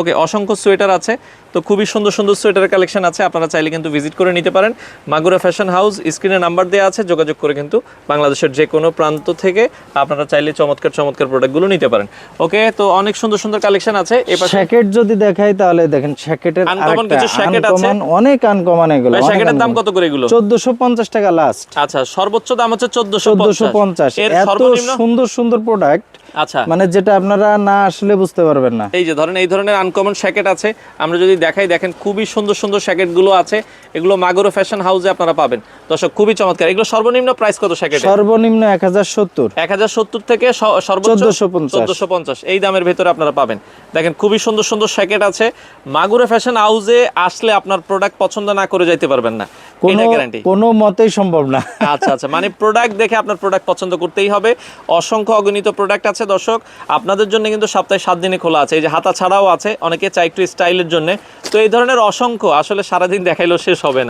ওকে অসংখ্য সোয়েটার আছে। তো খুবই সুন্দর সুন্দর সোয়েটারের কালেকশন আছে আপনারা চাইলে কিন্তু ভিজিট করে নিতে পারেন। মাগুরা ফ্যাশন হাউস স্ক্রিনে নাম্বার দেওয়া আছে যোগাযোগ করে কিন্তু বাংলাদেশের যে কোনো প্রান্ত থেকে আপনারা চাইলে চমৎকার চমৎকার প্রোডাক্টগুলো নিতে পারেন। ওকে তো অনেক সুন্দর সুন্দর কালেকশন আছে। এবার শ্যাকেট যদি দেখাই তাহলে দেখেন শ্যাকেটের আরেকটা কিছু jacket আছে? অনেক আনকমন এগুলো শ্যাকেটের দাম কত করে এগুলো? চোদ্দশো পঞ্চাশ টাকা লাস্ট আচ্ছা সর্বোচ্চ দাম হচ্ছে চোদ্দশো চোদ্দশো পঞ্চাশ। এর এত সর্বনিম্ন? সুন্দর সুন্দর প্রোডাক্ট আচ্ছা। মানে যেটা আপনারা না আসলে বুঝতে পারবেন না। এই যে ধরেন এই ধরনের আনকমন শ্যাকেট আছে। আমরা যদি দেখাই দেখেন খুবই সুন্দর সুন্দর শ্যাকেটগুলো আছে। এগুলো মাগুরো ফ্যাশন হাউসে আপনারা পাবেন। দর্শক খুবই চমৎকার। এগুলো সর্বনিম্ন প্রাইস কত শ্যাকেট সর্বনিম্ন এক হাজার সত্তর। এক হাজার সত্তর থেকে সর্বোচ্চ চোদ্দশো পঞ্চাশ। এই দামের ভেতরে আপনারা পাবেন। দেখেন খুবই সুন্দর সুন্দর শ্যাকেট আছে। মাগুরো ফ্যাশন হাউসে আসলে আপনার প্রোডাক্ট পছন্দ না করে যাইতে পারবেন না। কোনো কোনো মতেই সম্ভব না। আচ্ছা আচ্ছা। মানে প্রোডাক্ট দেখে আপনার প্রোডাক্ট পছন্দ করতেই হবে। অসংখ্য অগণিত প্রোডাক্ট আছে দর্শক। আপনাদের জন্য কিন্তু সপ্তাহে সাত দিনে খোলা আছে। এই যে হাতা ছাড়াও আছে। অনেকে চাই একটু স্টাইলের জন্য। তো এই ধরনের অসংখ্য আসলে সারাদিন দেখাইলেও শেষ হবে না।